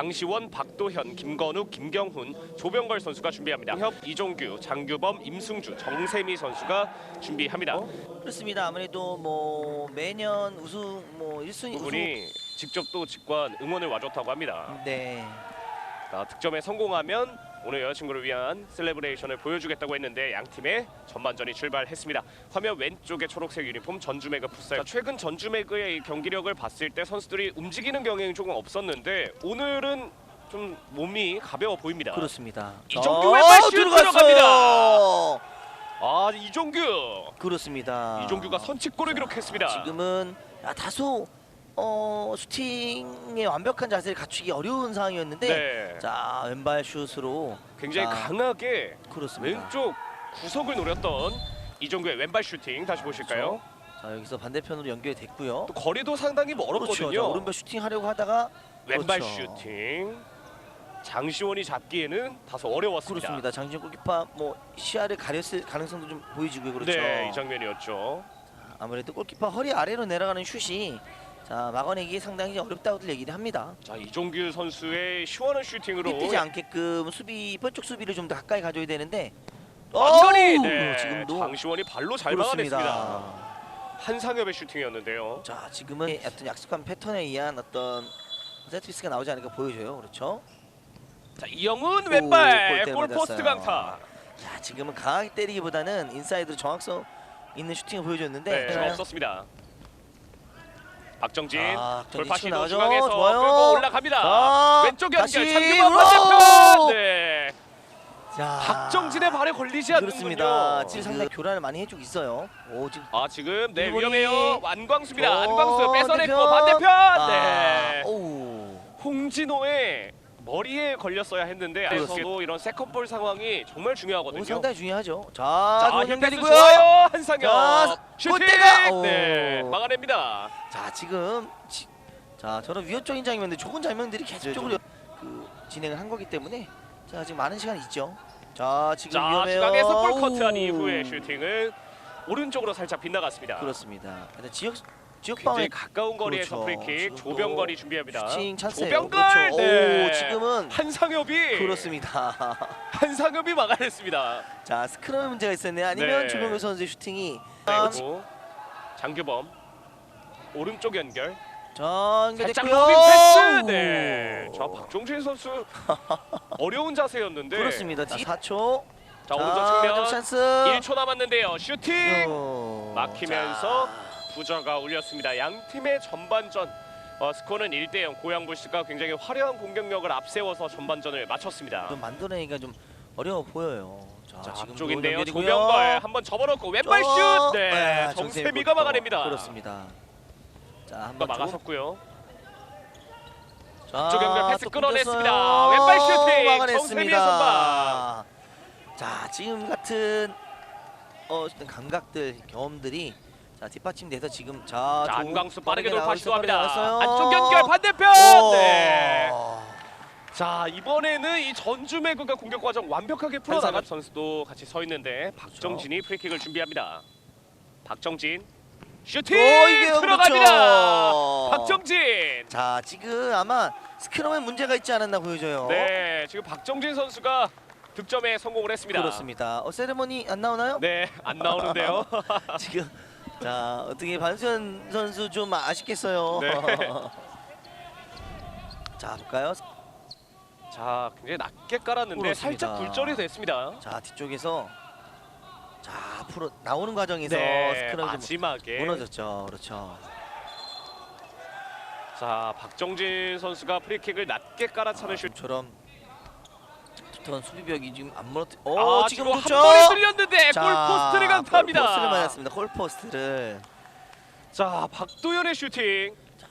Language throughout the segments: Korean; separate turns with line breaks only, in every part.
장시원, 박도현, 김건욱, 김경훈, 조병걸 선수가 준비합니다. 협, 이종규, 장규범, 임승주, 정세미 선수가 준비합니다.
그렇습니다. 아무래도 뭐 매년 우승 뭐 1순위 우승
그분이 직접 또 직관 응원을 와줬다고 합니다.
네.
자, 득점에 성공하면 오늘 여자친구를 위한 셀레브레이션을 보여주겠다고 했는데 양 팀의 전반전이 출발했습니다. 화면 왼쪽에 초록색 유니폼 전주매그 풋살. 자, 최근 전주매그의 이 경기력을 봤을 때 선수들이 움직이는 경향이 조금 없었는데 오늘은 좀 몸이 가벼워 보입니다.
그렇습니다.
이종규
어,
왼발 슛
들어갔어요.
아 이종규
그렇습니다.
이종규가 선취골을 기록했습니다.
지금은 야, 다소 어, 슈팅의 완벽한 자세를 갖추기 어려운 상황이었는데
네,
자 왼발 슛으로
굉장히
자,
강하게
그렇습니다.
왼쪽 구석을 노렸던 이종규의 왼발 슈팅 다시 보실까요?
자 여기서 반대편으로 연결이 됐고요.
또 거리도 상당히 멀었거든요.
그렇죠. 자, 오른발 슈팅 하려고 하다가
왼발
그렇죠.
슈팅. 장시원이 잡기에는 다소 어려웠습니다.
그렇습니다. 장진 골키퍼 뭐 시야를 가렸을 가능성도 좀 보여지고요. 그렇죠.
네, 이 장면이었죠.
아무래도 골키퍼 허리 아래로 내려가는 슛이 자 막아내기 상당히 어렵다고들 얘기를 합니다.
자, 이종규 선수의 시원한 슈팅으로
삐뜨지 않게끔 수비 번쪽 수비를 좀 더 가까이 가져야 되는데
완전히
어우,
네,
지금도
장시원이 발로 잘
그렇습니다.
막아냈습니다. 한상엽의 슈팅이었는데요.
자 지금은 어떤 약속한 패턴에 의한 어떤 세트피스가 나오지 않을까 보여줘요. 그렇죠?
자, 이영은
오,
왼발
골대
골포스트
맞았어요.
강타.
자 지금은 강하게 때리기보다는 인사이드로 정확성 있는 슈팅을 보여줬는데
네, 좀 없었습니다. 박정진
아,
돌파
치고
시도
나가죠.
중앙에서
좋아요.
끌고 올라갑니다.
자,
왼쪽 연결
다시
장규범
오!
반대편. 네.
자
박정진의 발에 걸리지 않는군요.
그렇습니다. 지금 상당히 교란을 많이 해주고 있어요. 오 지금
아 지금 네
일본이-
위험해요. 안광수입니다.
어,
안광수 뺏어냈고
반대편.
반대편.
아,
네.
오
홍진호의 머리에 걸렸어야 했는데. 안에서도 이런 세컨볼 상황이 정말 중요하거든요.
오, 상당히 중요하죠. 자,
자,
좋은
힘 패스
연결이고요.
좋아요. 한상엽
자,
슈팅. 네, 막아냅니다.
자 지금 지, 자 저런 위협적인 장면들 좋은 장면들이 계속적으로 그 진행을 한 거기 때문에 자 지금 많은 시간이 있죠. 자 지금
자,
위험해요.
중앙에서 볼 커트한
오.
이후에 슈팅을 오른쪽으로 살짝 빗나갔습니다.
그렇습니다. 근데 지역 지역
굉장히 가까운 거리에서
그렇죠.
프리킥
지금
조병걸이 준비합니다.
슈팅 찬스예요.
조병걸
그렇죠.
네.
오 지금은
한상엽이
그렇습니다.
한상엽이 막아냈습니다.
자 스크럼에 문제가 있었네요. 아니면
네.
조병규 선수의 슈팅이
네,
아,
그리고 장규범 오른쪽 연결
자
살짝
연결됐고요.
로빙 패스. 네. 자 박종진 선수 어려운 자세였는데
그렇습니다. 4초.
자 오른쪽 측면
찬스.
1초 남았는데요. 슈팅
어,
막히면서
자,
부저가 울렸습니다. 양 팀의 전반전 어, 스코어는 1대0 고양불스가 굉장히 화려한 공격력을 앞세워서 전반전을 마쳤습니다.
좀 만들어내기가 좀 어려워 보여요. 자,
자,
지금
앞쪽인데요. 조병걸 한번 접어놓고 왼발
저-
슛. 네,
아,
정세미가 막아냅니다.
그렇습니다. 자,
가
한번
막았었고요.
자,
쪽 연결 패스
또
끊어냈습니다. 왼발 슈팅! 정세미의 선방.
자, 지금 같은 어, 감각들, 경험들이 자 뒷받침돼서 지금 자,
자, 안광수 빠르게 돌파 시도합니다. 안쪽 연결 반대편.
오!
네. 자 이번에는 이 전주 매그가 공격 과정 완벽하게 풀어나간 선수도 같이 서 있는데 박정진이 프리킥을 준비합니다. 박정진 슈팅
오,
들어갑니다.
그렇죠.
박정진.
자, 지금 아마 스크럼에 문제가 있지 않았나 보여져요.
네 지금 박정진 선수가 득점에 성공을 했습니다.
그렇습니다. 어, 세레머니 안 나오나요?
네 안 나오는데요.
지금 자 어떻게 반수현 선수 좀 아쉽겠어요.
네.
자 볼까요?
자 굉장히 낮게 깔았는데
그렇습니다.
살짝 굴절이 됐습니다.
자 뒤쪽에서 자 앞으로 나오는 과정에서
네
스크럼이 좀
마지막에
무너졌죠. 그렇죠.
자 박정진 선수가 프리킥을 낮게 깔아차는 슛.
처럼 두터운 수비벽이 지금 안 무너뜨. 오
아,
어, 지금
지금 한
좋죠.
번에 뚫렸는데
자,
골포스트를 강타합니다.
골포스트를 맞았습니다. 골포스트를.
자 박도현의 슈팅
자,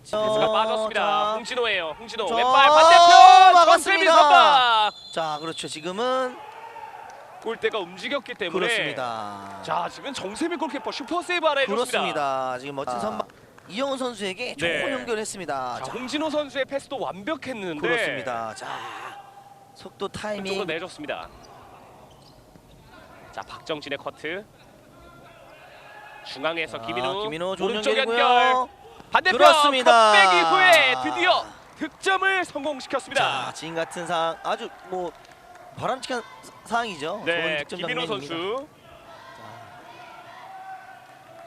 패스가
어,
빠졌습니다.
자,
홍진호예요. 홍진호
자,
왼발 반대편
막았습니다.
정세미 선방
자 그렇죠. 지금은
골대가 움직였기 때문에
그렇습니다.
자 지금 정세미 골키퍼 슈퍼 세이브 하나 해줬습니다.
그렇습니다. 지금 멋진
아.
선방 이영훈 선수에게 좋은
네.
연결했습니다.
자,
자,
홍진호 선수의 패스도 완벽했는데
그렇습니다. 자, 속도 타이밍
쪽으로 내줬습니다. 자 박정진의 커트 중앙에서
자,
김민우
김민우 좋은
오른쪽 연결. 반대편
그렇습니다.
컵백 이후에 드디어 득점을 성공시켰습니다.
자, 지금 같은 상황 아주 뭐 바람직한 사- 상황이죠.
네,
장면입니다.
선수.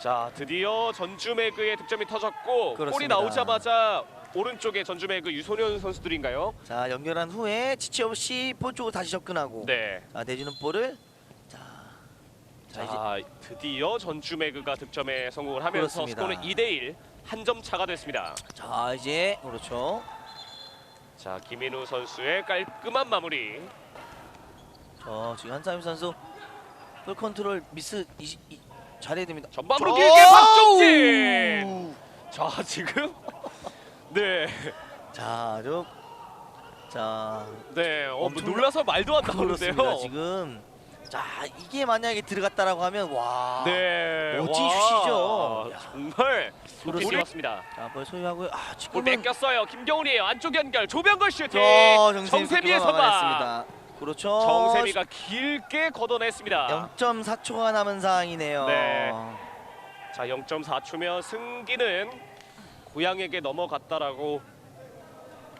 자, 드디어 전주 매그의 득점이 터졌고 골이
그렇습니다.
나오자마자 오른쪽에 전주매그 유소년 선수들인가요?
자, 연결한 후에 지체 없이 볼 쪽으로 다시 접근하고
네.
자, 내주는 볼을 자, 자, 이제
자, 드디어 전주 매그가 득점에 성공을 하면서
그렇습니다.
스코어는 2대 1. 한 점 차가 됐습니다.
자, 이제 그렇죠.
자, 김민우 선수의 깔끔한 마무리.
저 지금 한사임 선수 볼 컨트롤 미스 이, 이, 잘해야 됩니다.
전반으로
저-
길게 박종진. 자, 지금 네.
자, 저 자,
네. 어, 뭐
엄청나-
놀라서 말도 안 나오는데요.
지금 자, 이게 만약에 들어갔다라고 하면 와.
네.
멋진
와,
슛이죠. 야.
정말
그렇습니다. 자, 볼 소유하고요. 아,
골
지금은
뺏겼어요. 김경훈이에요. 안쪽 연결. 조병걸 슈팅.
저 정세미
정세미의 선방.
그렇죠.
정세미가 길게 걷어냈습니다.
0.4초가 남은 상황이네요.
네. 자, 0.4초면 승기는 고향에게 넘어갔다라고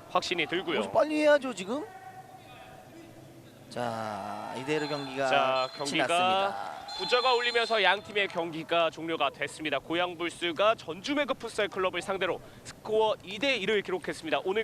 확신이 들고요.
어, 빨리 해야죠 지금. 자 이대로 경기가
자, 경기가
났습니다.
부저가 울리면서 양 팀의 경기가 종료가 됐습니다. 고양 불스가 전주매그 풋살 클럽을 상대로 스코어 2대 1을 기록했습니다. 오늘